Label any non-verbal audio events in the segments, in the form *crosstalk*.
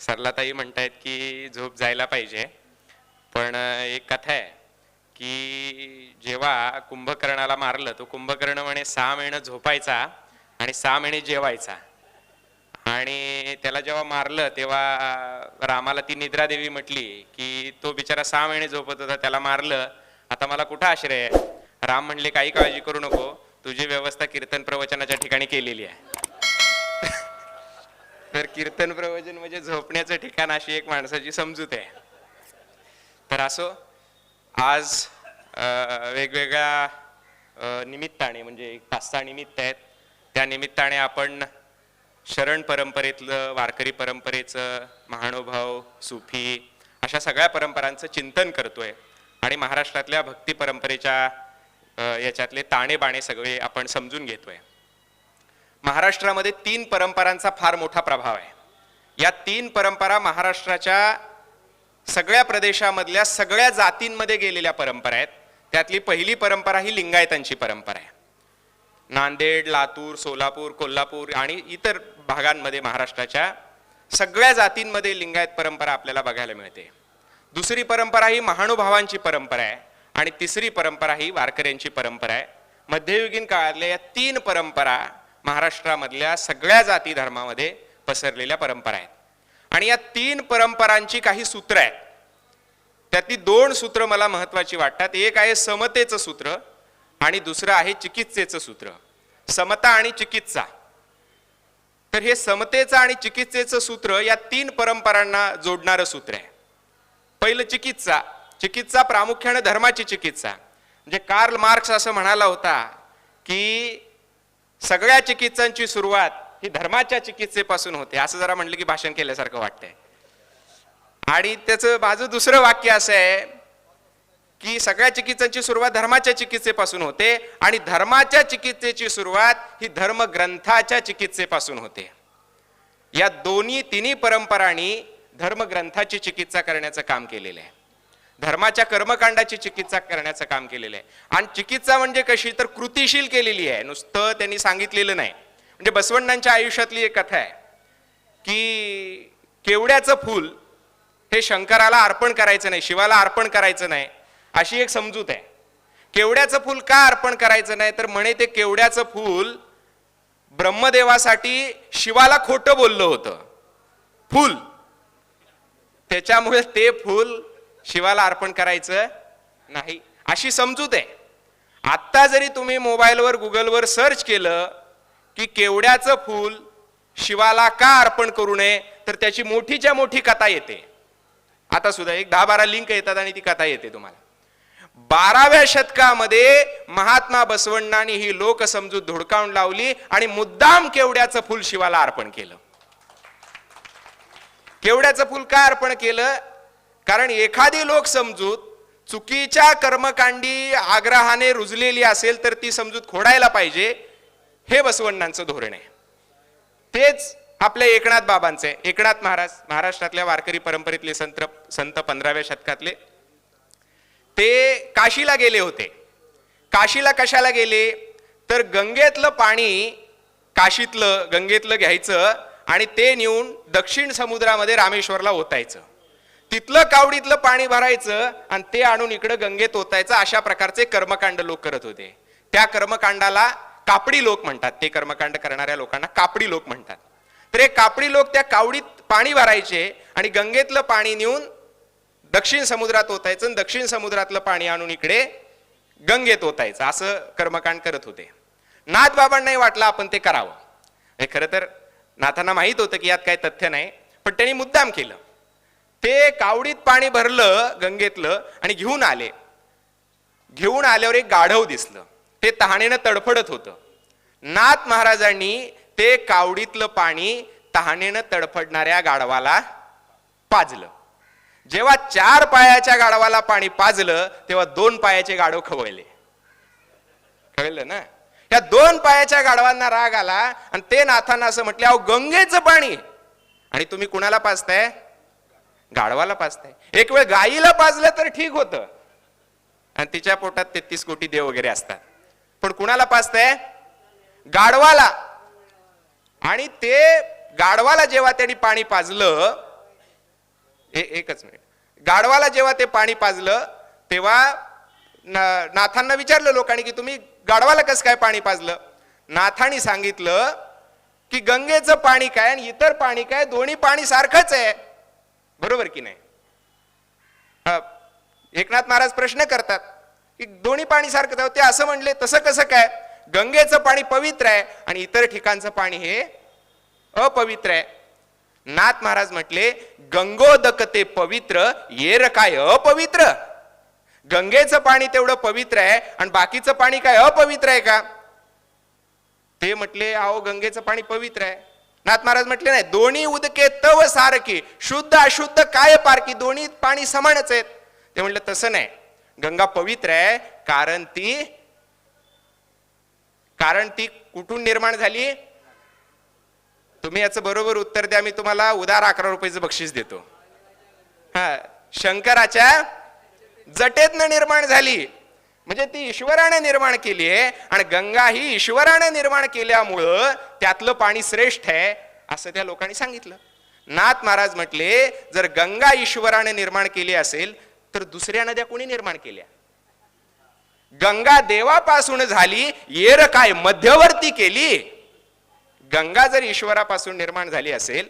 सरलाताई म्हणतायत की झोप जायला पाहिजे. पण एक कथा आहे की जेव्हा कुंभकर्णाला मारलं तो कुंभकर्ण म्हणे सहा महिने झोपायचा आणि सहा महिने जेवायचा. आणि त्याला जेव्हा मारलं तेव्हा रामाला ती निद्रा देवी म्हटली की तो बिचारा सहा महिने झोपत होता त्याला मारलं. आता मला कुठं आश्रय आहे? राम म्हणले काही काळजी करू नको. तुझी व्यवस्था कीर्तन प्रवचनाच्या ठिकाणी केलेली आहे. तर कीर्तन प्रवचन म्हणजे झोपण्याचं ठिकाण अशी एक माणसाची समजूत आहे. तर असो आज वेगवेगळ्या निमित्ताने म्हणजे एक पाच सहा निमित्त आहेत. त्या निमित्ताने आपण शरण परंपरेतलं वारकरी परंपरेचं महानुभाव सुफी अशा सगळ्या परंपरांचं चिंतन करतोय. आणि महाराष्ट्रातल्या भक्ती परंपरेच्या याच्यातले ताणे बाणे सगळे आपण समजून घेतोय. महाराष्ट्रामध्ये तीन परंपरांचा फार मोठा प्रभाव आहे. या तीन परंपरा महाराष्ट्राच्या सगळ्या प्रदेशामधल्या सगळ्या जातींमध्ये गेलेल्या परंपरा आहेत. त्यातली पहिली परंपरा ही लिंगायतांची परंपरा आहे. नांदेड लातूर सोलापूर कोल्हापूर आणि इतर भागांमध्ये महाराष्ट्राच्या सगळ्या जातींमध्ये लिंगायत परंपरा आपल्याला बघायला मिळते. दुसरी परंपरा ही महानुभावांची परंपरा आहे आणि तिसरी परंपरा ही वारकऱ्यांची परंपरा आहे. मध्ययुगीन काळातल्या या तीन परंपरा महाराष्ट्रामधल्या सगळ्या जाती धर्मामध्ये पसरलेल्या परंपरा आहेत. आणि या तीन परंपरांची काही सूत्र आहेत. त्यातली दोन सूत्र मला महत्वाची वाटतात. एक आहे समतेचं सूत्र आणि दुसरं आहे चिकित्सेचं सूत्र. समता आणि चिकित्सा. तर हे समतेचं आणि चिकित्सेचं सूत्र या तीन परंपरांना जोडणारं सूत्र आहे. पहिलं चिकित्सा. चिकित्सा प्रामुख्याने धर्माची चिकित्सा. म्हणजे कार्ल मार्क्स असं म्हणाला होता की सगळ्या चिकित्सांची सुरुवात ही धर्माच्या चिकित्सेपासून होते. असं जरा म्हणलं की भाषण केल्यासारखं वाटतंय. आणि त्याचं माझं दुसरं वाक्य असं आहे की सगळ्या चिकित्सांची सुरुवात धर्माच्या चिकित्सेपासून होते आणि धर्माच्या चिकित्सेची सुरुवात ही धर्मग्रंथाच्या चिकित्सेपासून होते. या दोन्ही तिन्ही परंपरांनी धर्मग्रंथाची चिकित्सा करण्याचं काम केलेलं आहे. धर्माच्या कर्मकांडाची चिकित्सा करण्याचं काम केलेलं आहे. आणि चिकित्सा म्हणजे कशी? तर कृतिशील केलेली आहे. नुसतं त्यांनी सांगितलेलं नाही. म्हणजे बसवण्णांच्या आयुष्यातली एक कथा आहे की केवड्याचं फूल हे शंकराला अर्पण करायचं नाही शिवाला अर्पण करायचं नाही अशी एक समजूत आहे. केवड्याचं फूल का अर्पण करायचं नाही? तर म्हणे ते केवड्याचं फूल ब्रह्मदेवासाठी शिवाला खोटं बोललं होतं. फूल. त्याच्यामुळे ते फूल शिवाला अर्पण करायचं नाही. अशी समजूत आहे. आत्ता जरी तुम्ही मोबाईलवर गुगलवर सर्च केलं की केवड्याचं फूल शिवाला का अर्पण करू नये तर त्याची मोठीच्या मोठी कथा येते. आता सुद्धा एक दहा बारा लिंक येतात आणि ती कथा येते तुम्हाला. बाराव्या शतकामध्ये महात्मा बसवण्णांनी ही लोक समजूत धुडकावून लावली आणि मुद्दाम केवड्याचं फूल शिवाला अर्पण केलं. केवड्याचं फूल का अर्पण केलं? कारण एखादी लोक समजूत चुकीच्या कर्मकांडी आग्रहाने रुजलेली असेल तर ती समजूत खोडायला पाहिजे हे बसवण्णांचं धोरण आहे. तेच आपल्या एकनाथ बाबांचे एकनाथ महाराज महाराष्ट्रातल्या वारकरी परंपरेतले संत संत पंधराव्या शतकातले. ते काशीला गेले होते. काशीला कशाला गेले? तर गंगेतलं पाणी काशीतलं गंगेतलं घ्यायचं आणि ते नेऊन दक्षिण समुद्रामध्ये रामेश्वरला ओतायचं. तिथलं कावडीतलं पाणी भरायचं आणि ते आणून इकडं गंगेत ओतायचं अशा प्रकारचे कर्मकांड लोक करत होते. त्या कर्मकांडाला कापडी लोक म्हणतात. ते कर्मकांड करणाऱ्या लोकांना कापडी लोक म्हणतात. तर हे कापडी लोक त्या कावडीत पाणी भरायचे आणि गंगेतलं पाणी नेऊन दक्षिण समुद्रात ओतायचं आणि दक्षिण समुद्रातलं पाणी आणून इकडे गंगेत ओतायचं. असं कर्मकांड करत होते. नाथ बाबांनाही वाटलं आपण ते करावं. हे खरं तर नाथांना माहीत होतं की यात काही तथ्य नाही पण त्यांनी मुद्दाम केलं. ते कावडीत पाणी भरलं गंगेतलं आणि घेऊन आले. घेऊन आल्यावर एक गाढव दिसलं. ते तहानेनं तडफडत होतं. नाथ महाराजांनी ते कावडीतलं पाणी तहानेनं तडफडणाऱ्या गाढवाला पाजलं. जेव्हा चार पायाच्या गाढवाला पाणी पाजलं तेव्हा दोन पायाचे गाढव खवळले. कळलं ना? या दोन पायाच्या गाढवांना राग आला आणि ते नाथांना असं म्हटले अहो गंगेचं पाणी. आणि तुम्ही कुणाला पाजताय? गाढवाला पाजताय. एक वेळ गाईला पाजलं तर ठीक होतं. आणि तिच्या पोटात तेहतीस कोटी देव वगैरे असतात. पण कुणाला पाजताय? गाढवाला. आणि ते गाढवाला जेव्हा त्यांनी पाणी पाजलं हे एकच मिनिट. गाढवाला जेव्हा ते पाणी पाजलं तेव्हा नाथांना विचारलं लोकांनी की तुम्ही गाढवाला कसं काय पाणी पाजलं? नाथांनी सांगितलं की गंगेचं पाणी काय आणि इतर पाणी काय दोन्ही पाणी सारखंच आहे. बरोबर की नाही? एकनाथ महाराज प्रश्न करतात की दोन्ही पाणी सारखं आहे. ते असं म्हणले तसं कसं काय? गंगेचं पाणी पवित्र आहे आणि इतर ठिकाणचं पाणी हे अपवित्र आहे. नाथ महाराज म्हटले गंगोदक ते पवित्र येर काय अपवित्र? गंगेचं पाणी तेवढं पवित्र आहे आणि बाकीचं पाणी काय अपवित्र आहे का? ते म्हटले अहो गंगेचं पाणी पवित्र आहे. नाथ महाराज म्हटले नाही दोन्ही उदके तव सारखी शुद्ध अशुद्ध काय पारखी दोन्ही पाणी समानच आहेत. ते म्हटलं तसं नाही. गंगा पवित्र आहे कारण ती कारण ती कुठून निर्माण झाली? तुम्ही याचं बरोबर उत्तर द्या मी तुम्हाला उदार अकरा रुपयाचं बक्षीस देतो. हा शंकराच्या जटेतनं निर्माण झाली. म्हणजे ती ईश्वराने निर्माण केली आहे आणि गंगा ही ईश्वराने निर्माण केल्यामुळं त्यातलं पाणी श्रेष्ठ आहे असं त्या लोकांनी सांगितलं. नाथ महाराज म्हटले जर गंगा ईश्वराने निर्माण केली असेल तर दुसऱ्या नद्या कोणी निर्माण केल्या? गंगा देवापासून झाली येर काय मध्यवर्ती केली? गंगा जर ईश्वरापासून निर्माण झाली असेल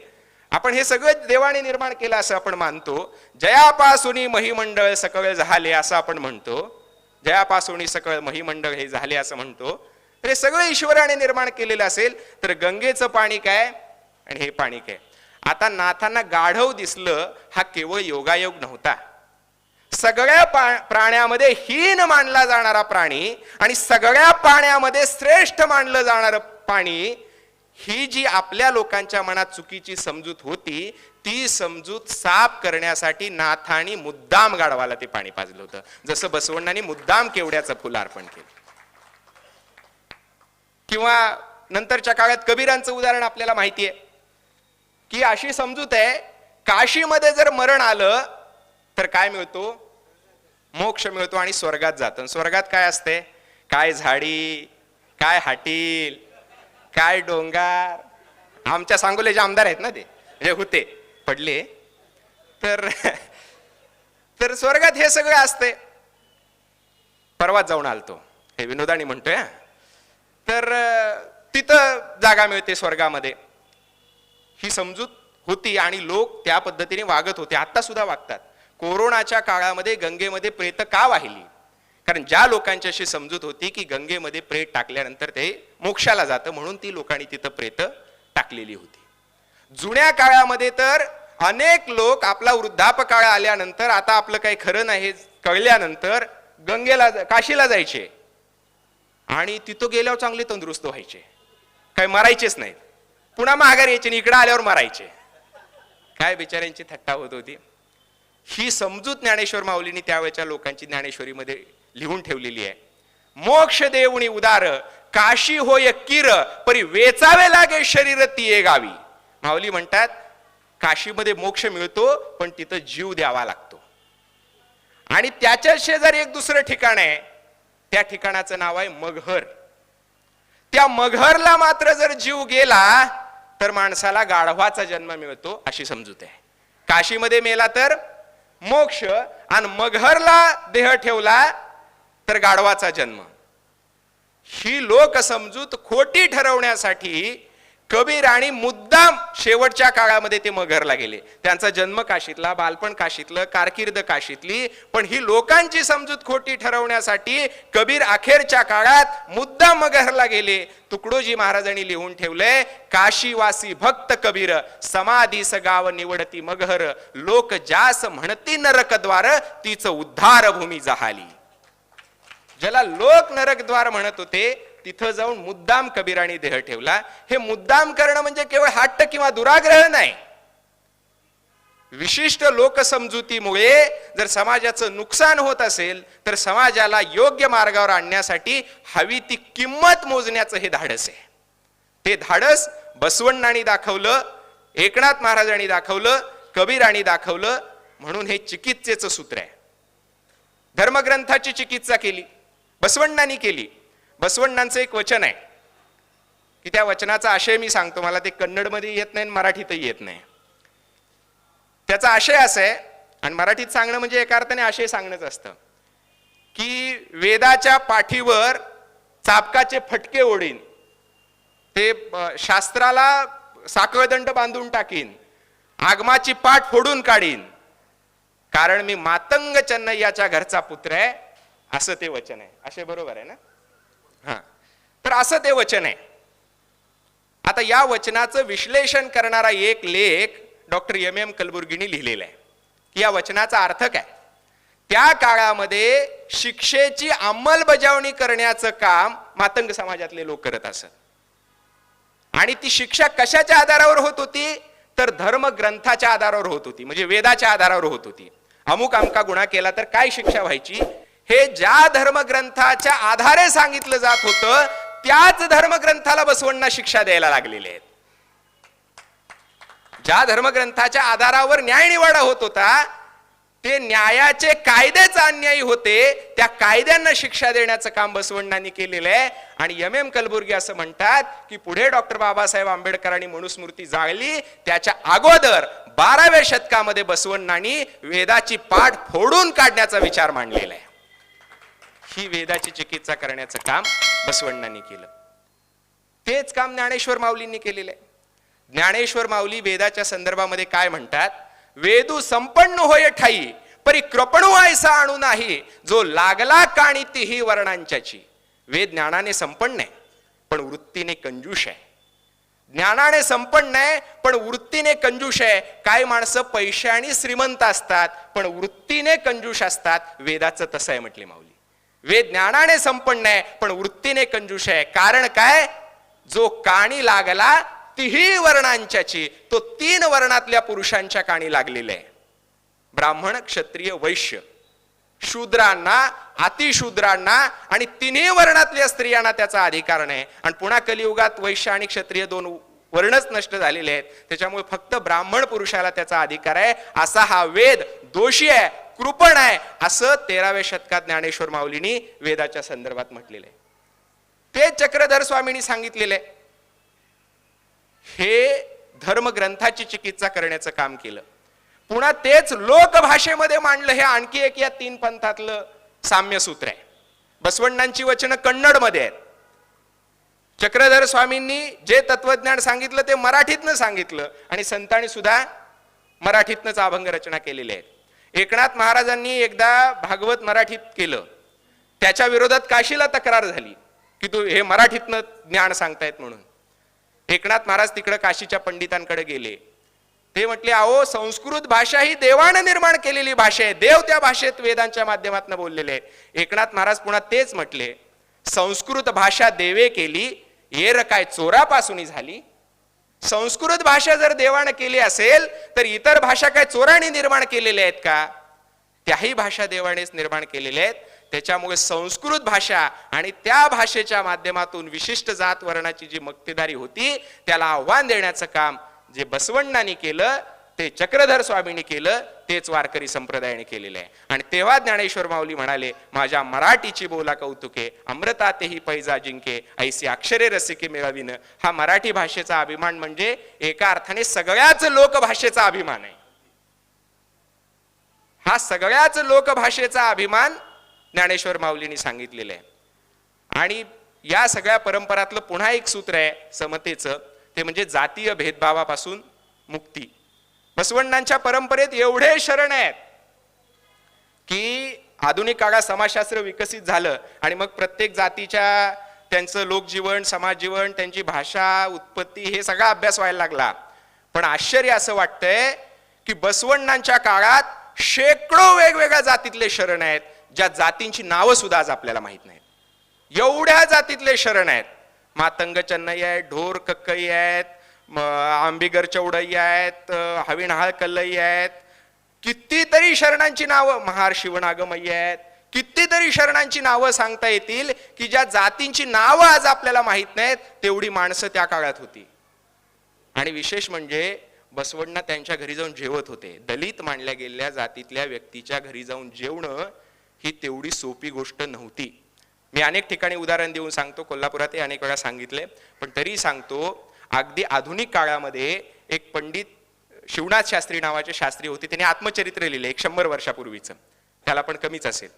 आपण हे सगळं देवाने निर्माण केलं असं आपण मानतो. जयापासून महिमंडळ सकळ झाले असं आपण म्हणतो. जयापासून सकळ महिमंडळ हे झाले असं म्हणतो. तर हे सगळं ईश्वराने निर्माण केलेलं असेल तर गंगेचं पाणी काय? आणि हे पाणी काय? आता नाथांना गाढव दिसलं हा केवळ योगायोग नव्हता. सगळ्या पा- प्राण्यामध्ये हीन मानला जाणारा प्राणी आणि सगळ्या पाण्यामध्ये श्रेष्ठ मानलं जाणारं पाणी ही जी आपल्या लोकांच्या मनात चुकीची समजूत होती ती समजूत साफ करण्यासाठी नाथानी मुद्दाम गाढवाला ते पाणी पाजलं होतं. जसं बसवण्णांनी मुद्दाम केवड्याचं फुल अर्पण केलं. किंवा नंतरच्या काळात कबीरांचं उदाहरण आपल्याला माहिती आहे की अशी समजूत आहे काशीमध्ये जर मरण आलं तर काय मिळतो? मोक्ष मिळतो आणि स्वर्गात जातं. स्वर्गात काय असते? काय झाडी काय हाटील काय डोंगर? आमच्या सांगोलेचे आमदार आहेत ना ते जे होते पडले. तर तर स्वर्गात हे सगळं असते परवाच जाऊन आलतो. हे विनोदानी म्हणतोय तर तिथं जागा मिळते स्वर्गामध्ये. ही समजूत होती आणि लोक त्या पद्धतीने वागत होते. आता सुद्धा वागतात. कोरोनाच्या काळामध्ये गंगेमध्ये प्रेत का वाहिली? कारण ज्या लोकांच्याशी समजूत होती की गंगेमध्ये प्रेत टाकल्यानंतर ते मोक्षाला जातं म्हणून ती लोकांनी तिथं प्रेत टाकलेली होती. जुन्या काळामध्ये तर अनेक लोक आपला वृद्धापकाळ आल्यानंतर आता आपलं काही खरं नाही कळल्यानंतर गंगेला काशीला जायचे. आणि तिथं गेल्यावर चांगले तंदुरुस्त व्हायचे. काही मरायचेच नाहीत. पुन्हा माघार यायचे इकडं आल्यावर मरायचे. काय बिचाऱ्यांची थट्टा होत होती. ही समजूत ज्ञानेश्वर माऊलींनी त्यावेळच्या लोकांची ज्ञानेश्वरीमध्ये लिहून ठेवलेली आहे. मोक्ष देवणी उदार काशी होय किर परी वेचावे लागे शरीर तिये गावी. माऊली म्हणतात काशीमध्ये मोक्ष मिळतो पण तिथं जीव द्यावा लागतो. आणि त्याच्या शेजारी एक दुसरं ठिकाण आहे. त्या ठिकाणाचं नाव आहे मगहर. त्या मगहरला मात्र जर जीव गेला तर माणसाला गाढवाचा जन्म मिळतो अशी समजूत आहे. काशीमध्ये मेला तर मोक्ष आणि मगहरला देह ठेवला तर गाढवाचा जन्म. ही लोक समजूत खोटी ठरवण्यासाठी कबीर आणि मुद्दाम शेवटच्या काळामध्ये ते मगरला गेले. त्यांचा जन्म काशीतला बालपण काशीतलं कारकीर्द काशीतली पण ही लोकांची समजूत खोटी ठरवण्यासाठी कबीर अखेरच्या काळात मुद्दाम मगरला गेले. तुकडोजी महाराजांनी लिहून ठेवलंय काशीवासी भक्त कबीर समाधीस गाव निवडती मगहर लोक जास म्हणती नरकद्वार तीच उद्धार भूमी जहाली. ज्याला लोक नरकद्वार म्हणत होते तिथं जाऊन मुद्दाम कबीराने देह ठेवला. हे मुद्दाम करणं म्हणजे केवळ हट्ट किंवा दुराग्रह नाही. विशिष्ट लोकसमजुतीमुळे जर समाजाचं नुकसान होत असेल तर समाजाला योग्य मार्गावर आणण्यासाठी हवी ती किंमत मोजण्याचं हे धाडस आहे. ते धाडस बसवण्णांनी दाखवलं एकनाथ महाराजांनी दाखवलं कबीराणी दाखवलं म्हणून हे चिकित्सेचं सूत्र आहे. धर्मग्रंथाची चिकित्सा केली. बसवण्णांनी केली. बसवण्णांचं एक वचन आहे. की त्या वचनाचा आशय मी सांगतो मला ते कन्नडमध्ये येत नाही आणि मराठीतही येत नाही. त्याचा आशय असा आहे आणि मराठीत सांगणं म्हणजे एका अर्थाने आशय सांगणंच असतं. की वेदाच्या पाठीवर चापकाचे फटके ओढीन. ते शास्त्राला साखळदंड बांधून टाकीन. आगमाची पाठ फोडून काढीन. कारण मी मातंग चन्नय्याच्या घरचा पुत्र आहे असं ते वचन आहे. असे बरोबर आहे ना? हा. तर असं ते वचन आहे. आता या वचनाचं विश्लेषण करणारा एक लेख डॉक्टर एम एम कलबुर्गीने लिहिलेला आहे. की या वचनाचा अर्थ काय? त्या काळामध्ये शिक्षेची अंमलबजावणी करण्याचं काम मातंग समाजातले लोक करत असत. आणि ती शिक्षा कशाच्या आधारावर होत होती? तर धर्म ग्रंथाच्या आधारावर होत होती. म्हणजे वेदाच्या आधारावर होत होती. अमुक अमका गुन्हा केला तर काय शिक्षा व्हायची? हे ज्या धर्मग्रंथाच्या आधारे सांगितलं जात होतं त्याच धर्मग्रंथाला बसवण्णा शिक्षा द्यायला लागलेले आहेत. ज्या धर्मग्रंथाच्या आधारावर न्याय निवाडा होत होता ते न्यायाचे कायदेच अन्यायी होते त्या कायद्यांना शिक्षा देण्याचं काम बसवण्णांनी केलेलं आहे. आणि एम. एम. कलबुर्गी असं म्हणतात की पुढे डॉक्टर बाबासाहेब आंबेडकरांनी मनुस्मृती जाळली त्याच्या अगोदर बाराव्या शतकामध्ये बसवण्णांनी वेदाची पाठ फोडून काढण्याचा विचार मांडलेला आहे. ही वेदाची चिकित्सा करण्याचं काम बसवण्णांनी केलं. तेच काम ज्ञानेश्वर माऊलींनी केलेलं आहे. ज्ञानेश्वर माऊली वेदाच्या संदर्भामध्ये काय म्हणतात? वेदू संपन्न होय ठाई परी कृपणू ऐसा आणू नाही जो लागला काणी तीही वर्णांच्याची. वेद ज्ञानाने संपन्न आहे पण वृत्तीने कंजूष आहे. ज्ञानाने संपन्न आहे पण वृत्तीने कंजूष आहे. काय माणसं पैशाने श्रीमंत असतात पण वृत्तीने कंजूष असतात. वेदाचं तसं आहे म्हटले माऊली. वेद ज्ञानाने संपन्न आहे पण वृत्तीने कंजूष आहे. कारण काय? जो काणी लागला तिही वर्णांच्याची. तो तीन वर्णातल्या पुरुषांच्या काणी लागलेला आहे. ब्राह्मण क्षत्रिय वैश्य. शूद्रांना अतिशूद्रांना आणि तिन्ही वर्णातल्या स्त्रियांना त्याचा अधिकार नाही. आणि पुन्हा कलियुगात वैश्य आणि क्षत्रिय दोन वर्णच नष्ट झालेले आहेत. त्याच्यामुळे फक्त ब्राह्मण पुरुषाला त्याचा अधिकार आहे. असा हा वेद दोषी आहे. कृपण आहे. असं तेराव्या शतकात ज्ञानेश्वर माऊलींनी वेदाच्या संदर्भात म्हटलेलं आहे. ते चक्रधर स्वामींनी सांगितलेलं आहे. हे धर्मग्रंथाची चिकित्सा करण्याचं काम केलं. पुन्हा तेच लोकभाषेमध्ये मांडलं. हे आणखी एक या तीन पंथातलं साम्य सूत्र आहे. बसवण्णांची वचनं कन्नडमध्ये आहेत. चक्रधर स्वामींनी जे तत्वज्ञान सांगितलं ते मराठीतनं सांगितलं आणि संतांनी सुद्धा मराठीतनंच अभंग रचना केलेल्या आहेत. एकनाथ महाराजांनी एकदा भागवत मराठीत केलं. त्याच्या विरोधात काशीला तक्रार झाली की तू हे मराठीतनं ज्ञान सांगतायत म्हणून. एकनाथ महाराज तिकडं काशीच्या पंडितांकडे गेले. ते म्हटले अहो संस्कृत भाषा ही देवानं निर्माण केलेली भाषा आहे. देव त्या भाषेत वेदांच्या माध्यमातून बोललेले आहेत. एकनाथ महाराज पुन्हा तेच म्हटले संस्कृत भाषा देवे केली येर काय चोरापासून झाली संस्कृत भाषा जर देवानं केली असेल तर इतर भाषा काय चोराने निर्माण केलेल्या आहेत का? त्याही भाषा देवानेच निर्माण केलेल्या आहेत. त्याच्यामुळे संस्कृत भाषा आणि त्या भाषेच्या माध्यमातून विशिष्ट जात वर्णाची जी मक्तेदारी होती त्याला आव्हान देण्याचं काम जे बसवण्णांनी केलं ते चक्रधर स्वामींनी केलं तेच वारकरी संप्रदायाने केलेलं आहे. आणि तेव्हा ज्ञानेश्वर माऊली म्हणाले माझ्या मराठीची बोला कौतुके अमृता तेही पैजा जिंके ऐसी अक्षरे रसिके मिळविन. हा मराठी भाषेचा अभिमान म्हणजे एका अर्थाने सगळ्याच लोकभाषेचा अभिमान आहे. हा सगळ्याच लोकभाषेचा अभिमान ज्ञानेश्वर माऊलींनी सांगितलेलं आहे. आणि या सगळ्या परंपरातलं पुन्हा एक सूत्र आहे समतेचं. ते म्हणजे जातीय भेदभावापासून मुक्ती. बसवण्णांच्या परंपरेत एवढे शरण आहेत की आधुनिक काळात समाजशास्त्र विकसित झालं आणि मग प्रत्येक जातीच्या त्यांचं लोकजीवन समाजजीवन त्यांची भाषा उत्पत्ती हे सगळा अभ्यास व्हायला लागला. पण आश्चर्य असं वाटतंय की बसवण्णांच्या काळात शेकडो वेगवेगळ्या जातीतले शरण आहेत ज्या जातींची नावं सुद्धा आज आपल्याला माहीत नाहीत. एवढ्या जातीतले शरण आहेत. मातंग चन्नई आहेत ढोर कक्कई आहेत आंबीगर चौडई आहेत अं, हविणहाळ कल्लई आहेत. कितीतरी शरणांची नावं महार शिवनागमय्य आहेत. कितीतरी शरणांची नावं सांगता येतील की ज्या जातींची नावं आज आपल्याला माहीत नाहीत तेवढी माणसं त्या काळात होती. आणि विशेष म्हणजे बसवण्णा त्यांच्या घरी जाऊन जेवत होते. दलित मानल्या गेलेल्या जातीतल्या व्यक्तीच्या घरी जाऊन जेवणं ही तेवढी सोपी गोष्ट नव्हती. मी अनेक ठिकाणी उदाहरण देऊन सांगतो. कोल्हापुरात हे अनेक वेळा सांगितले. पण तरी सांगतो अगदी आधुनिक काळामध्ये एक पंडित शिवनाथ शास्त्री नावाचे शास्त्री होते. त्यांनी आत्मचरित्र लिहिले एक शंभर वर्षापूर्वीचं. त्याला पण कमीच असेल.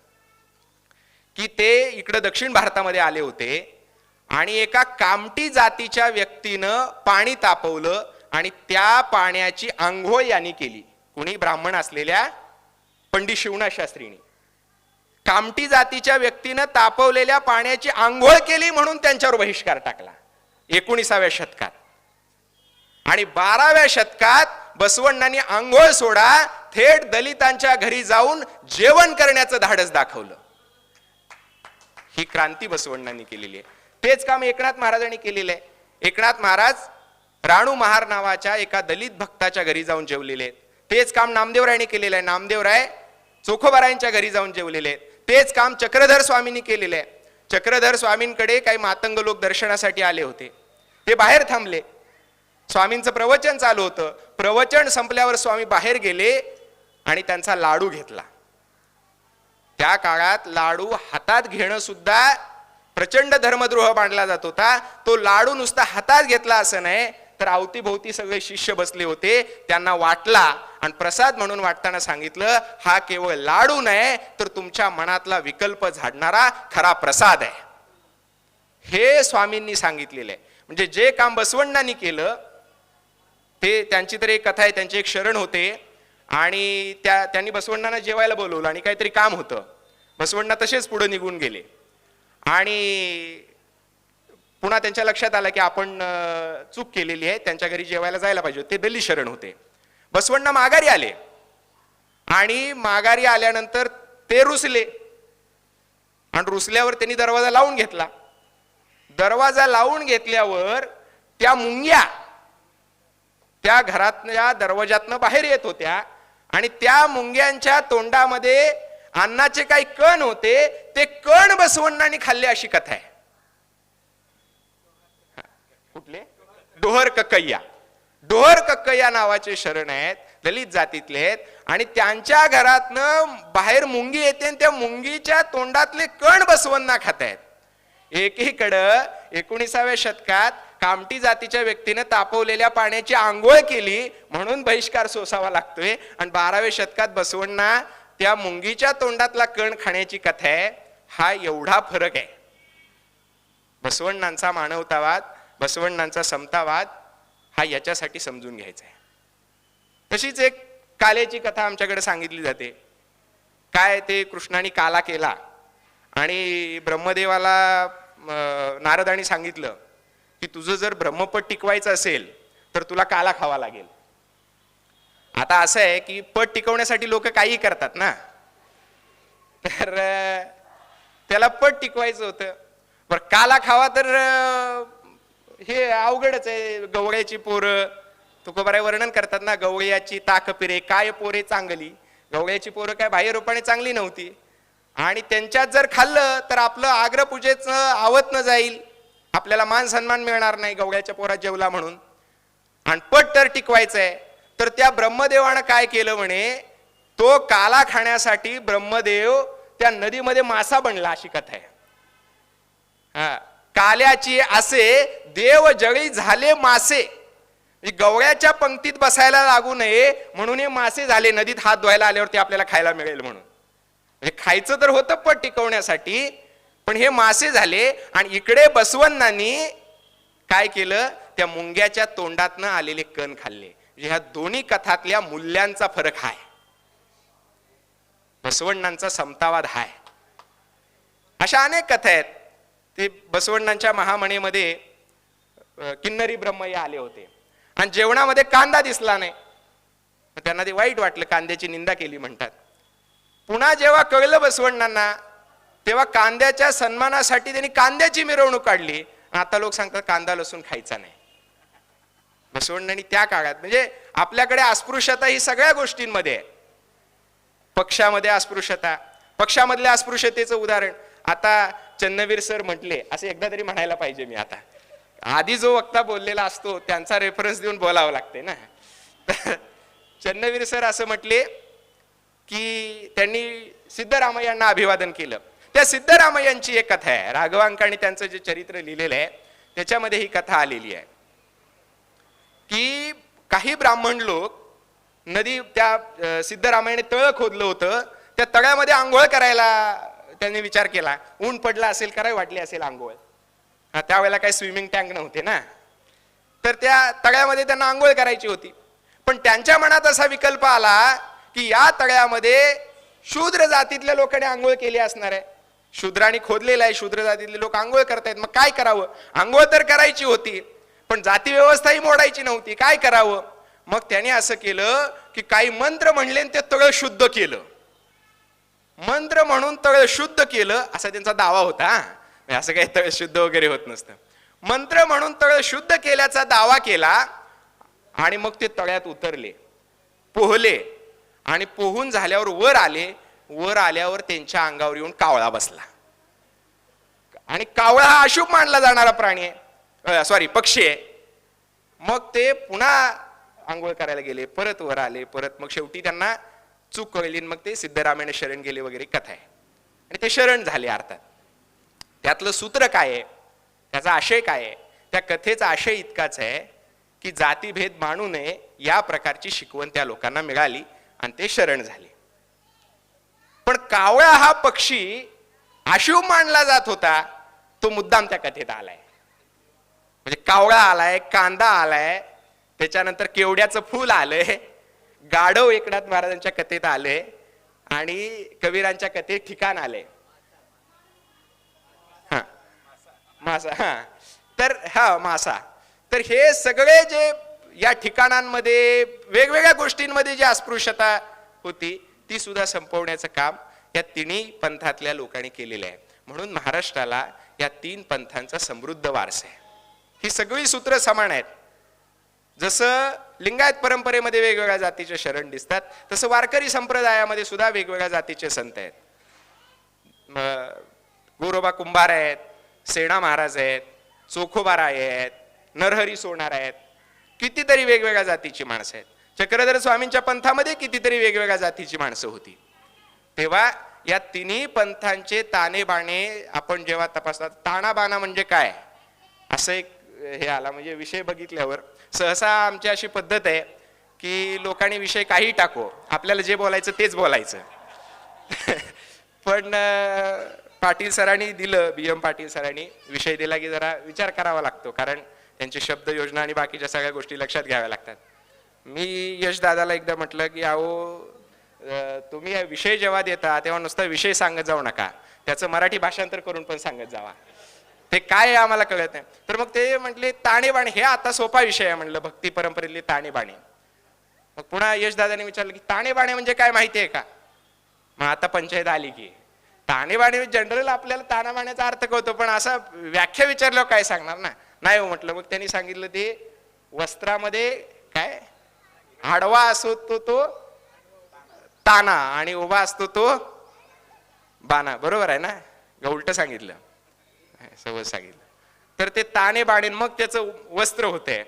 की ते इकडं दक्षिण भारतामध्ये आले होते आणि एका कामटी जातीच्या व्यक्तीनं पाणी तापवलं आणि त्या पाण्याची आंघोळ यांनी केली. कुणी? ब्राह्मण असलेल्या पंडित शिवनाथ शास्त्रीनी. कामटी जातीच्या व्यक्तीनं तापवलेल्या पाण्याची आंघोळ केली म्हणून त्यांच्यावर बहिष्कार टाकला. एकोणीसाव्या शतकात. आणि बाराव्या शतकात बसवण्णांनी आंघोळ सोडा थेट दलितांच्या घरी जाऊन जेवण करण्याचं धाडस दाखवलं. ही क्रांती बसवण्णांनी केलेली आहे. तेच काम एकनाथ महाराजांनी केलेलं आहे. एकनाथ महाराज राणू महार नावाच्या एका दलित भक्ताच्या घरी जाऊन जेवलेले आहेत. तेच काम नामदेवरायांनी केलेलं आहे. नामदेवराय चोखोबारायांच्या घरी जाऊन जेवलेले आहेत. तेच काम चक्रधर स्वामींनी केलेलं आहे. चक्रधर स्वामींकडे काही मातंग लोक दर्शनासाठी आले होते. ते बाहेर थांबले. स्वामींचं प्रवचन चालू होतं. प्रवचन संपल्यावर स्वामी बाहेर गेले आणि त्यांचा लाडू घेतला. त्या काळात लाडू हातात घेणं सुद्धा प्रचंड धर्मद्रोह मांडला जात होता. तो लाडू नुसता हातात घेतला असं नाही तर अवतीभोवती सगळे शिष्य बसले होते. त्यांना वाटला आणि प्रसाद म्हणून वाटताना सांगितलं हा केवळ लाडू नाही तर तुमच्या मनातला विकल्प झाडणारा खरा प्रसाद आहे. हे स्वामींनी सांगितलेलं आहे. म्हणजे जे काम बसवण्णांनी केलं ते त्यांची तर एक कथा आहे त्यांचे एक शरण होते. आणि त्या त्यांनी बसवण्णांना जेवायला बोलवलं आणि काहीतरी काम होतं. बसवण्णा तसेच पुढे निघून गेले. आणि पुन्हा त्यांच्या लक्षात आलं की आपण चूक केलेली आहे त्यांच्या घरी जेवायला जायला पाहिजे. ते दिल्ली शरण होते. बसवण्णा माघारी आले. आणि माघारी आल्यानंतर ते रुसले. आणि रुसल्यावर त्यांनी दरवाजा लावून घेतला. दरवाजा लावून घेतल्यावर त्या मुंग्या त्या घरातल्या दरवाजातनं बाहेर येत होत्या. आणि त्या मुंग्यांच्या तोंडामध्ये अन्नाचे काही कण होते ते कण बसवण्णांनी खाल्ले अशी कथा आहे. कुठले? डोहर कक्कय्या डोहर कक्कय्या नावाचे शरण आहेत दलित जातीतले आहेत. आणि त्यांच्या घरातनं बाहेर मुंगी येते आणि त्या मुंगीच्या तोंडातले कण बसवण्णा खात आहेत. एकीकडं एकोणीसाव्या शतकात कामटी जातीच्या व्यक्तीने तापवलेल्या पाण्याची आंघोळ केली म्हणून बहिष्कार सोसावा लागतोय. आणि बाराव्या शतकात बसवण्णा त्या मुंगीच्या तोंडातला कण खाण्याची कथा आहे. हा एवढा फरक आहे. बसवण्णांचा मानवतावाद बसवण्णांचा समतावाद हा याच्यासाठी समजून घ्यायचा आहे. तशीच एक कालेची कथा आमच्याकडे सांगितली जाते. काय ते कृष्णाने काला केला आणि ब्रह्मदेवाला नारदाने सांगितलं की तुझं जर ब्रह्मपट टिकवायचं असेल तर तुला काला खावा लागेल. आता असं आहे की पट टिकवण्यासाठी लोक काही करतात ना. तर त्याला पट टिकवायचं होतं. बरं काला खावा तर हे अवघडच आहे. गवळ्याची पोरं तुकोबाराय वर्णन करतात ना गवळ्याची ताक पिरे काय पोरे चांगली. गवळ्याची पोरं काय बाह्य रूपाने चांगली नव्हती. आणि त्यांच्यात जर खाल्लं तर आपलं आग्रपूजेचं आवत न जाईल. आपल्याला मान सन्मान मिळणार नाही गवळ्याच्या पोरात जेवला म्हणून. आणि पट तर टिकवायचंय. तर त्या ब्रह्मदेवानं काय केलं म्हणे? तो काला खाण्यासाठी ब्रह्मदेव त्या नदीमध्ये मासा बनला अशी कथा आहे. हा काल्याची असे देव जळी झाले मासे. म्हणजे गवळ्याच्या पंक्तीत बसायला लागू नये म्हणून हे मासे झाले. नदीत हात धुवायला आल्यावर ते आपल्याला खायला मिळेल म्हणून. म्हणजे खायचं तर होतं पट टिकवण्यासाठी पण हे मासे झाले आणि इकडे बसवन्नानी काय केलं? त्या मुंग्याच्या तोंडातनं आलेले कण खाल्ले. म्हणजे ह्या दोन्ही कथातल्या मूल्यांचा फरक हाय. बसवण्णांचा समतावाद हाय. अशा अनेक कथा आहेत. ते बसवण्णांच्या महामणेमध्ये किन्नरी ब्रह्मయ్య आले होते. आणि जेवणामध्ये कांदा दिसला नाही. त्यांना ते वाईट वाटलं. कांद्याची निंदा केली म्हणतात. पुन्हा जेव्हा कळलं बसवण्णांना तेव्हा कांद्याच्या सन्मानासाठी त्यांनी कांद्याची मिरवणूक काढली. आता लोक सांगतात कांदा लसूण खायचा नाही. बसवण्णांनी त्या काळात म्हणजे आपल्याकडे अस्पृश्यता ही सगळ्या गोष्टींमध्ये आहे. पक्षामध्ये अस्पृश्यता पक्षामधल्या अस्पृश्यतेचं उदाहरण. आता चन्नवीर सर म्हटले असे एकदा तरी म्हणायला पाहिजे मी आता. आधी जो वक्ता बोललेला असतो त्यांचा रेफरन्स देऊन बोलावं लागते ना. *laughs* चन्नवीर सर असं म्हटले की त्यांनी सिद्धरामय्यांना अभिवादन केलं. त्या सिद्धरामय्यांची एक कथा आहे. राघवांकाने त्यांचं जे चरित्र लिहिलेलं आहे त्याच्यामध्ये ही कथा आलेली आहे. की काही ब्राह्मण लोक नदी त्या सिद्धरामायने तळ खोदलं होतं. त्या तळ्यामध्ये आंघोळ करायला त्यांनी विचार केला. ऊन पडला असेल करावी वाटली असेल आंघोळ. हा, त्यावेळेला काही स्विमिंग टँक नव्हते ना. तर त्या तळ्यामध्ये त्यांना आंघोळ करायची होती. पण त्यांच्या मनात असा विकल्प आला की या तळ्यामध्ये शूद्र जातीतल्या लोकांनी आंघोळ केली असणार आहे. शूद्राने खोदलेलं आहे शूद्र जातीतले लोक आंघोळ करतायत मग काय करावं? आंघोळ तर करायची होती पण जाती व्यवस्थाही मोडायची नव्हती. काय करावं? मग त्याने असं केलं की काही मंत्र म्हणले आणि ते तळ शुद्ध केलं. मंत्र म्हणून तळ शुद्ध केलं असा त्यांचा दावा होता म्हणजे असं काही तळ शुद्ध वगैरे होत नसतं. मंत्र म्हणून तळ शुद्ध केल्याचा दावा केला आणि मग ते तळ्यात उतरले पोहले आणि पोहून झाल्यावर वर आले वर आल्यावर त्यांच्या अंगावर येऊन कावळा बसला. आणि कावळा हा अशुभ मानला जाणारा प्राणी आहे. सॉरी पक्षी आहे. मग ते पुन्हा आंघोळ करायला गेले परत वर आले परत मग शेवटी त्यांना चूक कळली आणि मग ते सिद्धरामायण शरण गेले वगैरे कथा आहे. आणि ते शरण झाले अर्थात. त्यातलं सूत्र काय आहे? त्याचा आशय काय आहे? त्या कथेचा आशय इतकाच आहे की जातीभेद मानू नये या प्रकारची शिकवण त्या लोकांना मिळाली आणि ते शरण झाले. पण कावळा हा पक्षी आशिव मानला जात होता तो मुद्दाम त्या कथेत आलाय. म्हणजे कावळा आलाय कांदा आलाय त्याच्यानंतर केवड्याचं फूल आलंय गाढव एकनाथ महाराजांच्या कथेत आले आणि कबीरांच्या कथेत ठिकाण आले हा मासा हा. तर हा मासा. तर हे सगळे जे या ठिकाणांमध्ये वेगवेगळ्या गोष्टींमध्ये जी अस्पृश्यता होती ती सुद्धा संपवण्याचं काम या तिन्ही पंथातल्या लोकांनी केलेलं आहे. म्हणून महाराष्ट्राला या तीन पंथांचा समृद्ध वारसा आहे. ही सगळी सूत्र समान आहेत. जसं लिंगायत परंपरेमध्ये वेगवेगळ्या जातीचे शरण दिसतात तसं वारकरी संप्रदायामध्ये सुद्धा वेगवेगळ्या जातीचे संत आहेत. गोरोबा कुंभार आहेत सेना महाराज आहेत चोखोबारा आहेत नरहरी सोनार आहेत कितीतरी वेगवेगळ्या जातीची माणसं आहेत. चक्रधर स्वामींच्या पंथामध्ये कितीतरी वेगवेगळ्या जातीची माणसं होती. तेव्हा या तिन्ही पंथांचे ताणेबाणे आपण जेव्हा तपासतात ताणाबाणा म्हणजे काय? असं एक हे आला म्हणजे विषय बघितल्यावर. सहसा आमची अशी पद्धत आहे की लोकांनी विषय काही टाको आपल्याला जे बोलायचं तेच बोलायचं. *laughs* पण पाटील सरांनी दिलं बी. एम. पाटील सरांनी विषय दिला की जरा विचार करावा लागतो कारण त्यांची शब्द योजना आणि बाकीच्या सगळ्या गोष्टी लक्षात घ्याव्या लागतात. मी यश दादाला एकदा म्हटलं की अहो तुम्ही विषय जेव्हा देता तेव्हा नुसता विषय सांगत जाऊ नका. त्याचं मराठी भाषांतर करून पण सांगत जावा. ते काय आहे आम्हाला कळत नाही. तर मग ते म्हटले ताणेबाणी हे आता सोपा विषय आहे म्हणलं भक्ती परंपरेतली ताणेबाणी. मग पुन्हा यश दादाने विचारलं की ताणेबाणे म्हणजे काय माहिती आहे का? मग आता पंचायत आली की ताणेबाणे जनरल आपल्याला ताणाबाण्याचा अर्थ कळतो पण असा व्याख्या विचारल्यावर काय सांगणार ना? नाही हो म्हटलं. मग त्यांनी सांगितलं ते वस्त्रामध्ये काय? आडवा असो तो तो ताना आणि उभा असतो तो बाणा. बरोबर आहे ना? उलट सांगितलं. सवज सांगितलं. तर ते ताने बाणे मग त्याचं वस्त्र होते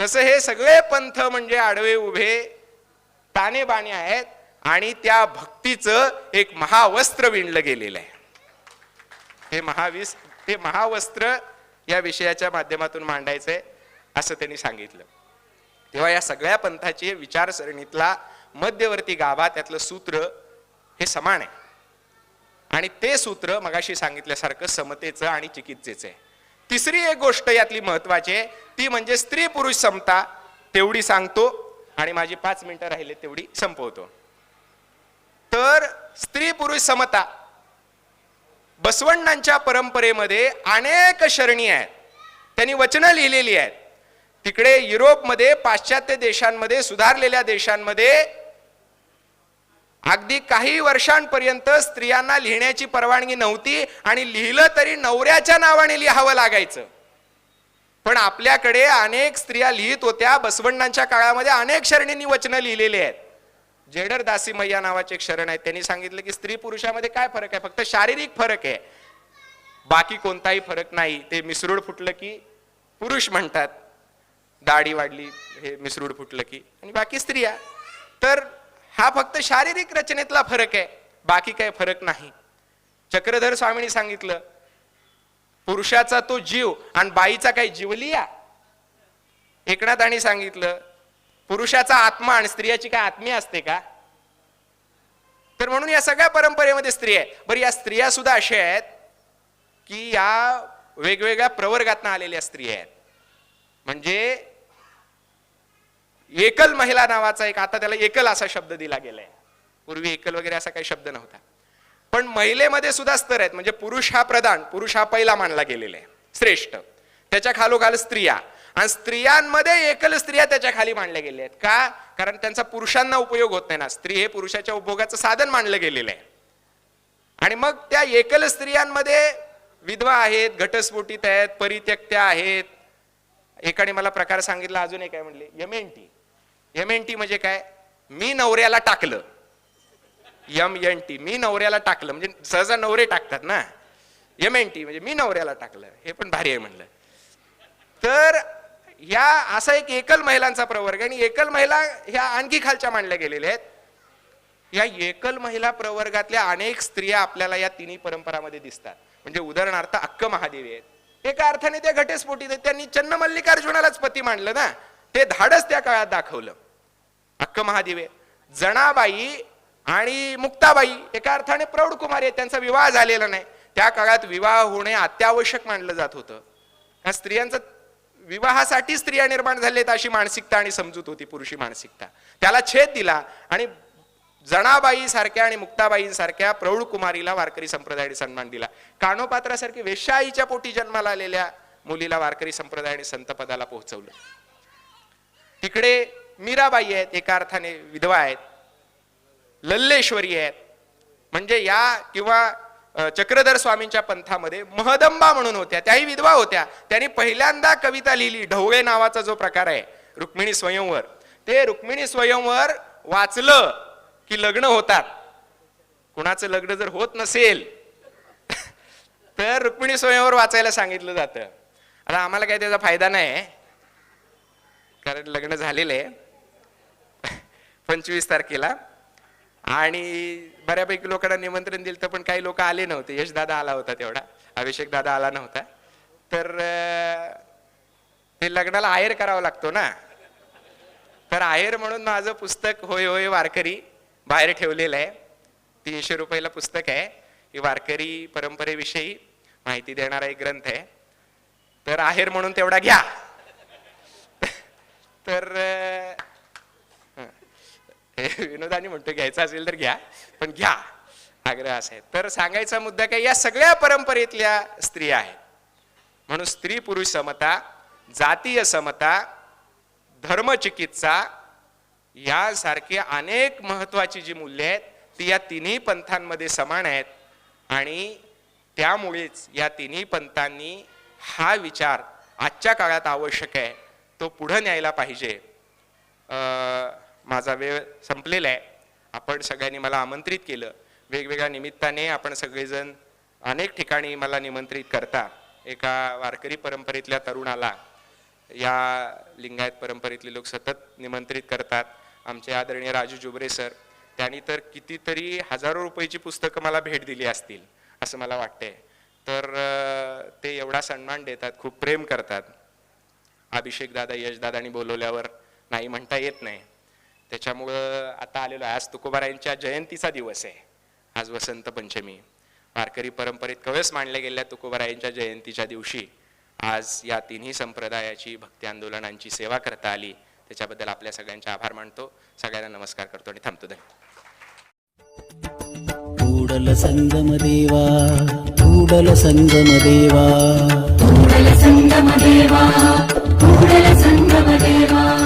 तसं हे सगळे पंथ म्हणजे आडवे उभे ताने बाणे आहेत आणि त्या भक्तीचं एक महावस्त्र विणलं गेलेलं आहे. हे महावीस हे महावस्त्र या विषयाच्या माध्यमातून मांडायचंय असं त्यांनी सांगितलं. तेव्हा या सगळ्या पंथाचे विचारसरणीतला मध्यवर्ती गाभा त्यातलं सूत्र हे समान आहे. आणि ते सूत्र मगाशी सांगितल्यासारखं समतेचं आणि चिकित्सेचं आहे. तिसरी एक गोष्ट यातली महत्वाची आहे ती म्हणजे स्त्री पुरुष समता तेवढी सांगतो आणि माझी पाच मिनिटं राहिले तेवढी संपवतो. तर स्त्री पुरुष समता बसवण्णांच्या परंपरेमध्ये अनेक शरणी आहेत. त्यांनी वचनं लिहिलेली आहेत. तिकडे युरोपमध्ये पाश्चात्य देशांमध्ये सुधारलेल्या देशांमध्ये अगदी काही वर्षांपर्यंत स्त्रियांना लिहिण्याची परवानगी नव्हती आणि लिहिलं तरी नवऱ्याच्या नावाने लिहावं लागायचं. पण आपल्याकडे अनेक स्त्रिया लिहित होत्या. बसवण्णांच्या काळामध्ये अनेक शरणींनी वचनं लिहिलेली आहेत. जेडर दासी मैया नावाचे एक शरण आहेत. त्यांनी सांगितलं की स्त्री पुरुषामध्ये काय फरक आहे? फक्त शारीरिक फरक आहे. बाकी कोणताही फरक नाही. ते मिसरूड फुटलं की पुरुष म्हणतात. दाढी वाढली हे मिसरूड फुटलं की. आणि बाकी स्त्रिया. तर हा फक्त शारीरिक रचनेतला फरक आहे. बाकी काही फरक नाही. चक्रधर स्वामींनी सांगितलं पुरुषाचा तो जीव आणि बाईचा काही जीवलिया एकनाथांनी सांगितलं पुरुषाचा आत्मा आणि स्त्रियाची काय आत्मी असते का? तर म्हणून या सगळ्या परंपरेमध्ये स्त्री आहे. बरं या स्त्रिया सुद्धा अशा आहेत की या वेगवेगळ्या प्रवर्गातनं आलेल्या स्त्री आहेत. म्हणजे एकल महिला नावाचा एक आता त्याला एकल असा शब्द दिला गेलाय. पूर्वी एकल वगैरे असा काही शब्द नव्हता. पण महिलेमध्ये सुद्धा स्तर आहेत. म्हणजे पुरुष हा प्रधान पुरुष हा पहिला मानला गेलेला आहे. श्रेष्ठ. त्याच्या खालोखाल स्त्रिया. आणि स्त्रियांमध्ये एकल स्त्रिया त्याच्याखाली मांडल्या गेल्या आहेत. का? कारण त्यांचा पुरुषांना उपयोग होत नाही ना. स्त्री हे पुरुषाच्या उपभोगाचं साधन मानलं गेलेलं आहे. आणि मग त्या एकल स्त्रियांमध्ये विधवा आहेत घटस्फोटित आहेत परित्यक्त्या आहेत. एकाने मला प्रकार सांगितला अजून एक काय म्हणले यमेंटी. N T M N T म्हणजे काय? मी नवऱ्याला टाकलं. यम एन टी मी नवऱ्याला टाकलं. म्हणजे सहसा नवरे टाकतात ना. एम एन टी म्हणजे मी नवऱ्याला टाकलं. हे पण भारी आहे म्हणलं. तर ह्या असा एक एकल महिलांचा प्रवर्ग आहे आणि एकल महिला ह्या आणखी खालच्या मांडल्या गेलेल्या आहेत. या एकल महिला प्रवर्गातल्या अनेक स्त्रिया आपल्याला या तिन्ही परंपरामध्ये दिसतात. म्हणजे उदाहरणार्थ अक्क महादेवी आहेत. एका अर्थाने त्या घटेस्फोटीत आहेत त्यांनी चन्न मल्लिकार्जुनालाच पती मांडलं ना. ते धाडस त्या काळात दाखवलं. अक्क महादेवे जणाबाई आणि मुक्ताबाई एका अर्थाने प्रौढ कुमारी त्यांचा विवाह झालेला नाही. त्या काळात विवाह होणे अत्यावश्यक मानलं जात होतं. ह्या स्त्रियांचं विवाहासाठी स्त्रिया निर्माण झालेत अशी मानसिकता आणि समजूत होती पुरुषी मानसिकता. त्याला छेद दिला आणि जणाबाई सारख्या आणि मुक्ताबाईंसारख्या प्रौढ कुमारीला वारकरी संप्रदायाने सन्मान दिला. कानोपात्रासारखी वेश्याईच्या पोटी जन्माला आलेल्या मुलीला वारकरी संप्रदायाने संतपदाला पोहोचवलं. तिकडे मीराबाई आहेत एका अर्थाने विधवा आहेत. लल्लेश्वरी आहेत. म्हणजे या किंवा चक्रधर स्वामींच्या पंथामध्ये महदंबा म्हणून होत्या. त्याही विधवा होत्या. त्यांनी पहिल्यांदा कविता लिहिली ढवळे नावाचा जो प्रकार आहे रुक्मिणी स्वयंवर. ते रुक्मिणी स्वयंवर वाचलं की लग्न होतात. कुणाचं लग्न जर होत नसेल *laughs* तर रुक्मिणी स्वयंवर वाचायला सांगितलं जातं. आता आम्हाला काही त्याचा फायदा नाही कारण लग्न झालेलं आहे. पंचवीस तारखेला. आणि बऱ्यापैकी लोकांना निमंत्रण दिलं तर पण काही लोक आले नव्हते. यश दादा आला होता तेवढा. अभिषेक दादा आला नव्हता. तर ते लग्नाला आहेर करावा लागतो ना. तर आहेर म्हणून माझं पुस्तक होय होय वारकरी बाहेर ठेवलेलं आहे. तीनशे रुपयाला पुस्तक आहे. ही वारकरी परंपरेविषयी माहिती देणारा एक ग्रंथ आहे. तर आहेर म्हणून तेवढा घ्या. तर हे *laughs* विनोदाने म्हणतो घ्यायचा असेल तर घ्या पण घ्या. आग्रह असा आहे. तर सांगायचा मुद्दा काय या सगळ्या परंपरेतल्या स्त्रिया आहेत. म्हणून स्त्री पुरुष समता जातीय समता धर्मचिकित्सा यासारखी अनेक महत्वाची जी मूल्य आहेत ती या तिन्ही पंथांमध्ये समान आहेत. आणि त्यामुळेच या तिन्ही पंथांनी हा विचार आजच्या काळात आवश्यक आहे तो पुढं न्यायला पाहिजे. अं, माझा वेळ संपलेला आहे. आपण सगळ्यांनी मला आमंत्रित केलं. वेगवेगळ्या निमित्ताने आपण सगळेजण अनेक ठिकाणी मला निमंत्रित करता. एका वारकरी परंपरेतल्या तरुणाला या लिंगायत परंपरेतले लोक सतत निमंत्रित करतात. आमचे आदरणीय राजू जुबरे सर त्यांनी तर कितीतरी हजारो रुपयाची पुस्तकं मला भेट दिली असतील असं मला वाटतंय. तर ते एवढा सन्मान देतात खूप प्रेम करतात. अभिषेक दादा यशदादानी बोलवल्यावर नाही म्हणता येत नाही. त्याच्यामुळं आता आलेलो आहे. आज तुकोबारायांच्या जयंतीचा दिवस आहे. आज वसंत पंचमी. वारकरी परंपरेत कवयस मांडल्या गेलेल्या तुकोबारायांच्या जयंतीच्या दिवशी. आज या तिन्ही संप्रदायाची भक्ती आंदोलनांची सेवा करता आली. त्याच्याबद्दल आपल्या सगळ्यांचे आभार मानतो. सगळ्यांना नमस्कार करतो आणि थांबतो धन्यवाद. उडल संगम देवा उडल संगम देवा.